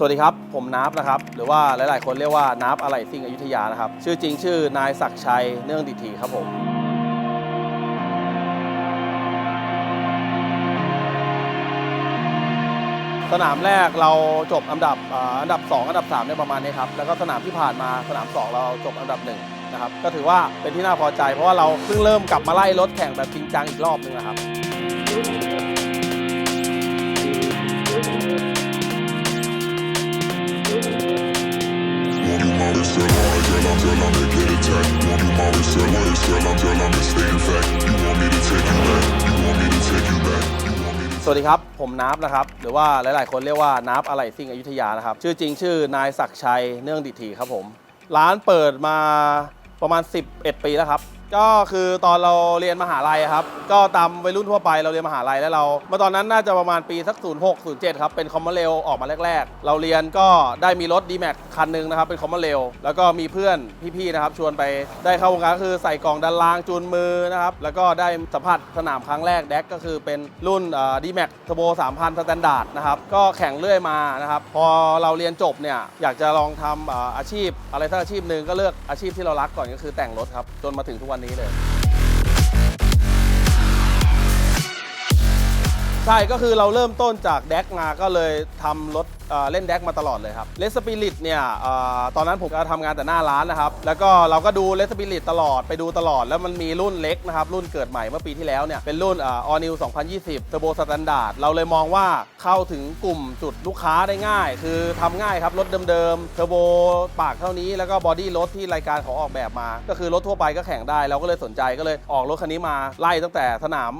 สวัสดีครับ ผมนับนะครับ หรือว่าหลาย ๆ คนเรียกว่านับอะไรซิ่งอยุธยานะครับ ชื่อจริงชื่อนายศักชัยเนื่องดิถีครับผม สนามแรกเราจบอันดับอันดับ 2 อันดับ3เนี่ยประมาณนี้ครับ แล้วก็สนามที่ผ่านมาสนาม 2 เราจบอันดับ1นะครับ ก็ถือว่าเป็นที่น่าพอใจ เพราะว่าเราเพิ่งเริ่มกลับมาไล่รถแข่งแบบจริงจังอีกรอบนึงนะครับ Won't you mom sell hard, tell I'm tell I'm to get attacked. Won't you mom sell hard, tell I'm tell I'm to stay in fact. You want me to take you back, you want me to take you back, you want me to สวัสดีครับ ผมนับนะครับ หรือว่าหลาย ๆ คนเรียกว่านับอะไรซิ่งอยุธยานะครับ ชื่อจริงชื่อนายศักดิ์ชัยเนื่องดิถีครับผม ร้านเปิดมาประมาณ 11 ปีแล้วครับ ก็คือตอนเราเรียนมหาลัยครับ ก็ตามวัยรุ่นทั่วไปเราเรียนมหาลัยแล้วเราเมื่อตอนนั้นน่าจะประมาณปีสัก 06 07 ครับ เป็นคอมมอนเรลออกมาแรก ๆ เราเรียนก็ได้มีรถ d m a x คันหนึ่งนะครับ เป็นคอมมอนเรลแล้วก็มีเพื่อนพี่ๆนะครับ ชวนไปได้เข้าวงการก็คือใส่กล่องดันรางจูนมือนะครับ แล้วก็ได้สัมผัสสนามครั้งแรกแดกก็คือเป็นรุ่นดีแม็กเทอร์โบ3,000สแตนดาร์ดนะครับก็แข่งเรื่อยมานะครับพอเราเรียนจบเนี่ยอยากจะลองทำอาอาชีพอะไรสักอาชีพหนึ่งก็เลือกอาชีพที่เรารักก่อนก็คือแต่งรถครับจนมาถึงทุกวันนี้เลย ใช่ก็คือเราเริ่มต้นจากแดกมาก็เลยทำรถ เล่นแดกมาตลอดเลยครับเลสปิริตเนี่ยอตอนนั้นผมก็ทำงานแต่หน้าร้านนะครับ แล้วก็เราก็ดูเลสปิริตตลอดไปดูตลอด แล้วมันมีรุ่นเล็กนะครับ รุ่นเกิดใหม่เมื่อปีที่แล้วเนี่ย เป็นรุ่นออ All New 2020 Turbo Standard เราเลยมองว่าเข้าถึงกลุ่มจุดลูกค้าได้ง่าย คือทำง่ายครับ รถเดิมๆเทอร์โบปากเท่านี้แล้วก็บอดี้รถที่รายการเขาออกแบบมา ก็คือรถทั่วไปก็แข่งได้ เราก็เลยสนใจก็เลยออกรถคันนี้มาไล่ตั้งแต่สนาม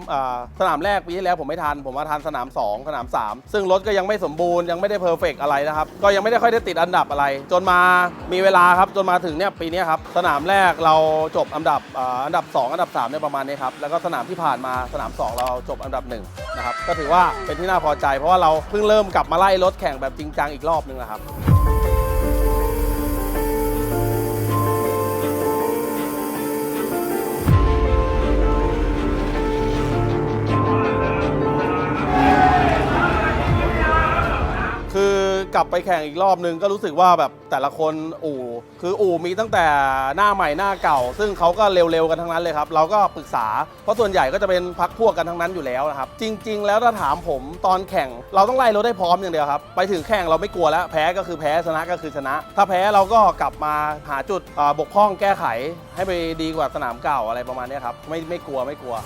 สนามแรกปีที่แล้วผมไม่ทัน ผมมาทันสนาม 2 สนาม 3 ซึ่งรถก็ยังไม่สมบูรณ์ยังไม่ได้เพอร์เฟกอะไรนะครับ ก็ยังไม่ได้ค่อยได้ติดอันดับอะไร จนมามีเวลาครับจนมาถึงเนี่ยปีนี้ครับสนามแรกเราจบอันดับอันดับ 2 อันดับ3เนี่ยประมาณนี้ครับแล้วก็สนามที่ผ่านมาสนาม 2 เราจบอันดับ1นะครับก็ถือว่าเป็นที่น่าพอใจ เพราะว่าเราเพิ่งเริ่มกลับมาไล่รถแข่งแบบจริงจังอีกรอบนึงนะครับ ไปแข่งอีกรอบนึงก็รู้สึกว่าแบบแต่ละคนอู่ คืออู่มีตั้งแต่หน้าใหม่หน้าเก่า ซึ่งเขาก็เร็วๆกันทั้งนั้นเลยครับเราก็ปรึกษา เพราะส่วนใหญ่ก็จะเป็นพักพวกกันทั้งนั้นอยู่แล้วนะครับจริง ๆ แล้วถ้าถามผมตอนแข่ง เราต้องไล่รถให้พร้อมอย่างเดียวครับไปถึงแข่งเราไม่กลัวแล้วแพ้ก็คือแพ้ชนะก็คือชนะ ถ้าแพ้เราก็กลับมาหาจุดบกพร่องแก้ไข ให้ไปดีกว่าสนามเก่าอะไรประมาณนี้ครับไม่ไม่กลัวไม่กลัว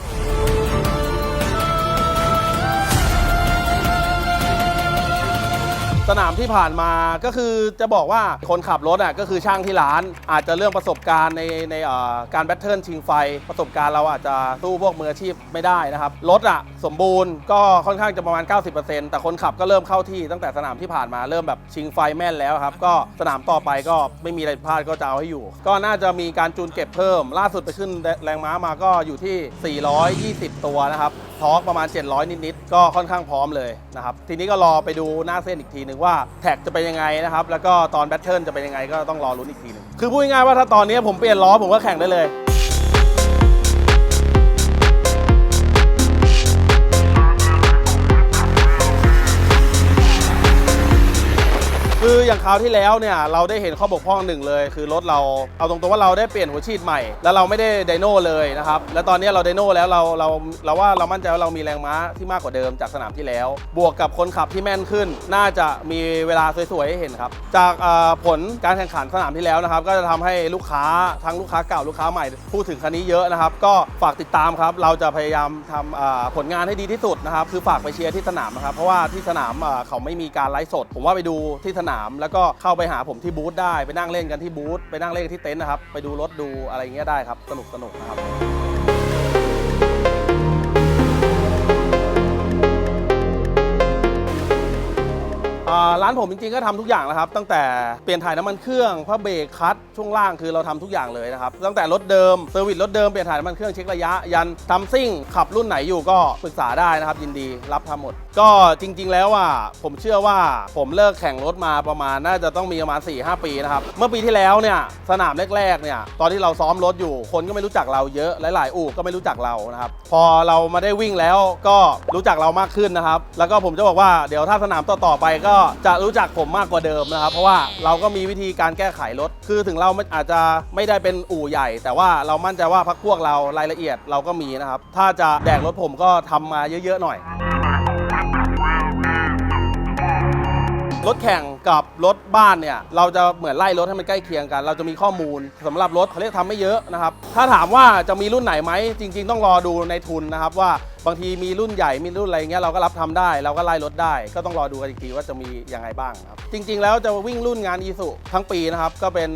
สนามที่ผ่านมาก็คือจะบอกว่าคนขับรถอะก็คือช่างที่ร้าน อาจจะเรื่องประสบการณ์ในในเอ่อการแบทเทิลชิงไฟ ประสบการณ์เราอาจจะสู้พวกมืออาชีพไม่ได้นะครับรถอะสมบูรณ์ก็ค่อนข้างจะประมาณ 90%แต่คนขับก็เริ่มเข้าที่ตั้งแต่สนามที่ผ่านมาเริ่มแบบชิงไฟแม่นแล้วครับก็สนามต่อไปก็ไม่มีอะไรพลาดก็จะเอาให้อยู่ ก็น่าจะมีการจูนเก็บเพิ่ม ล่าสุดไปขึ้นแรงม้ามาก็อยู่ที่ 420 ตัวนะครับ ทอร์กประมาณ 700 นิดๆก็ค่อนข้างพร้อมเลยนะครับ ทีนี้ก็รอไปดูหน้าเส้นอีกทีหนึ่งว่าแท็กจะเป็นยังไงนะครับ แล้วก็ตอนแบทเทิลจะเป็นยังไงก็ต้องรอลุ้นอีกทีหนึงคือพูดง่ายๆว่าถ้าตอนนี้ผมเปลี่ยนล้อผมก็แข่งได้เลย คืออย่างคราวที่แล้วเนี่ยเราได้เห็นข้อบกพร่องหนึ่งเลย คือรถเราเอาตรงๆว่าเราได้เปลี่ยนหัวฉีดใหม่ แล้วเราไม่ได้ไดโน่เลยนะครับแล้วตอนนี้เราไดโน่แล้วเราเราเราว่าเรามั่นใจว่าเรามีแรงม้าที่มากกว่าเดิมจากสนามที่แล้ว บวกกับคนขับที่แม่นขึ้น น่าจะมีเวลาสวยๆให้เห็นครับ จากผลการแข่งขันสนามที่แล้วนะครับ ก็จะทำให้ลูกค้าทั้งลูกค้าเก่าลูกค้าใหม่พูดถึงคันนี้เยอะนะครับ ก็ฝากติดตามครับเราจะพยายามทำผลงานให้ดีที่สุดนะครับคือฝากไปเชียร์ที่สนามนะครับเพราะว่าที่สนามเขาไม่มีการไลฟ์สด ผมว่าไปดูที่สนามนาม แล้วก็เข้าไปหาผมที่บูธได้ ไปนั่งเล่นกันที่บูธไปนั่งเล่นที่เต็นท์นะครับ ไปดูรถดูอะไรเงี้ยได้ครับ สนุกสนุกนะครับ ร้านผมจริงๆก็ทำทุกอย่างนะครับ ตั้งแต่เปลี่ยนถ่ายน้ำมันเครื่องพระเบรกคัดช่วงล่างคือเราทำทุกอย่างเลยนะครับตั้งแต่รถเดิมเซอร์วิสรถเดิมเปลี่ยนถ่ายน้ำมันเครื่องเช็คระยะยันทำซิ่งขับรุ่นไหนอยู่ก็ปรึกษาได้นะครับ ยินดีรับทำหมด ก็จริง ๆ แล้วอะผมเชื่อว่าผมเลิกแข่งรถมาประมาณน่าจะต้องมีประมาณ 4-5 ปีนะครับเมื่อปีที่แล้วเนี่ยสนามแรกๆเนี่ยตอนที่เราซ้อมรถอยู่คนก็ไม่รู้จักเราเยอะหลายๆอู่ก็ไม่รู้จักเรานะครับพอเรามาได้วิ่งแล้วก็รู้จักเรามากขึ้นนะครับ แล้วก็ผมจะบอกว่าเดี๋ยวถ้าสนามต่อๆไปก็จะรู้จักผมมากกว่าเดิมนะครับ เพราะว่าเราก็มีวิธีการแก้ไขรถ คือถึงเราไม่อาจจะไม่ได้เป็นอู่ใหญ่ แต่ว่าเรามั่นใจว่าพักพวกเรารายละเอียดเราก็มีนะครับ ถ้าจะแดกรถผมก็ทำมาเยอะๆหน่อย รถแข่งกับรถบ้านเนี่ย เราจะเหมือนไล่รถให้มันใกล้เคียงกัน เราจะมีข้อมูลสำหรับรถเขาเรียกทำไม่เยอะนะครับ ถ้าถามว่าจะมีรุ่นไหนไหม จริง ๆ ต้องรอดูในทุนนะครับว่าบางทีมีรุ่นใหญ่มีรุ่นอะไรเงี้ยเราก็รับทำได้ เราก็ไล่รถได้ ก็ต้องรอดูกันอีกทีว่าจะมียังไงบ้างครับ จริง ๆ แล้วจะวิ่งรุ่นงาน e s u ทั้งปีนะครับ ก็เป็น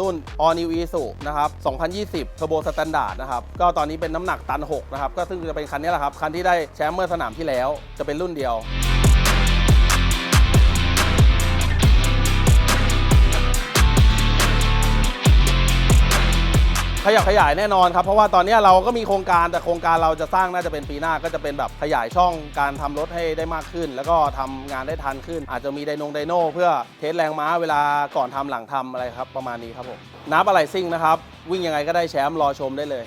รุ่น All New e s u นะครับ 2020 Turbo Standard นะครับ ก็ตอนนี้เป็นน้ำหนักตัน 6 นะครับ ก็ซึ่งจะเป็นคันนี้แหละครับ คันที่ได้แชมป์เมื่อสนามที่แล้วจะเป็นรุ่นเดียว ขยับขยายแน่นอนครับ เพราะว่าตอนนี้เราก็มีโครงการแต่โครงการเราจะสร้างน่าจะเป็นปีหน้าก็จะเป็นแบบขยายช่องการทำรถให้ได้มากขึ้น แล้วก็ทำงานได้ทันขึ้น อาจจะมีไดโนงไดโน่เพื่อเทสแรงม้าเวลาก่อนทำหลังทำอะไรครับ ประมาณนี้ครับผมนับอะไรซิ่งนะครับ วิ่งยังไงก็ได้แชมป์รอชมได้เลย